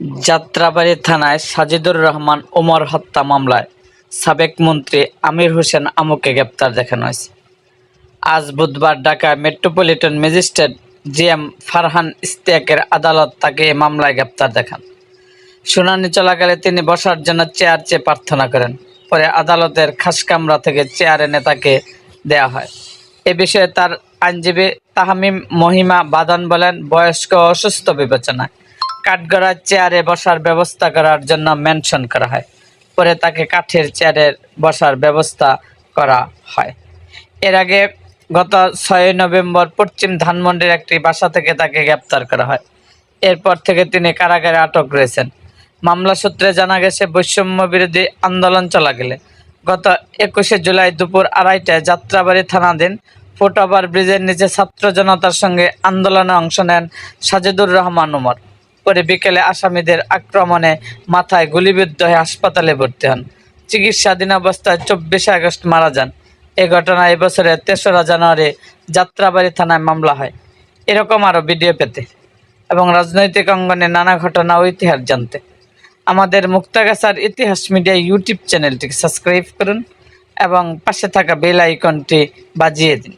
যাত্রাবাড়ি থানায় সাজিদুর রহমান ওমর হত্যা মামলায় সাবেক মন্ত্রী আমির হোসেন আমুকে গ্রেপ্তার দেখানো হয়েছে। আজ বুধবার Dhaka metropolitan magistrate G M Farhan ইস্তিয়াকের আদালত তাকে এ মামলায় গ্রেপ্তার দেখান। শুনানি চলাকালে তিনি বসার জন্য চেয়ার চেয়ে প্রার্থনা করেন। পরে আদালতের খাস কামরা থেকে চেয়ার এনে তাকে দেয়া হয়। এ বিষয়ে তার আইনজীবী তাহমিম মহিমা বাদান বলেন, বয়স্ক অসুস্থ বিবেচনায়। কাঠগড়ার চেয়ারে বসার ব্যবস্থা করার জন্য মেনশন করা হয়। পরে তাকে কাঠের চেয়ারে বসার ব্যবস্থা করা হয়। এর আগে গত ছয় নভেম্বর পশ্চিম ধানমন্ডির একটি বাসা থেকে তাকে গ্রেপ্তার করা হয়। এরপর থেকে তিনি কারাগারে আটক রয়েছেন। মামলা সূত্রে জানা গেছে বৈষম্য বিরোধী আন্দোলন চলা গেলে গত একুশে জুলাই দুপুর আড়াইটায় যাত্রাবাড়ি থানাধীন ফুটওভার ব্রিজের নিচে ছাত্র জনতার সঙ্গে আন্দোলনে অংশ নেন সাজেদুর রহমান উমর। পরে বিকেলে আসামিদের আক্রমণে মাথায় গুলিবিদ্ধ হয়ে হাসপাতালে ভর্তি হন। চিকিৎসাধীন অবস্থায় চব্বিশে আগস্ট মারা যান। এ ঘটনা এবছরের তেসরা জানুয়ারি যাত্রাবাড়ি থানায় মামলা হয়। এরকম আরও ভিডিও পেতে এবং রাজনৈতিক অঙ্গনে নানা ঘটনা ও ইতিহাস জানতে। আমাদের মুক্তাগাছার ইতিহাস মিডিয়া ইউটিউব চ্যানেলটিকে সাবস্ক্রাইব করুন এবং পাশে থাকা বেল আইকনটি বাজিয়ে দিন।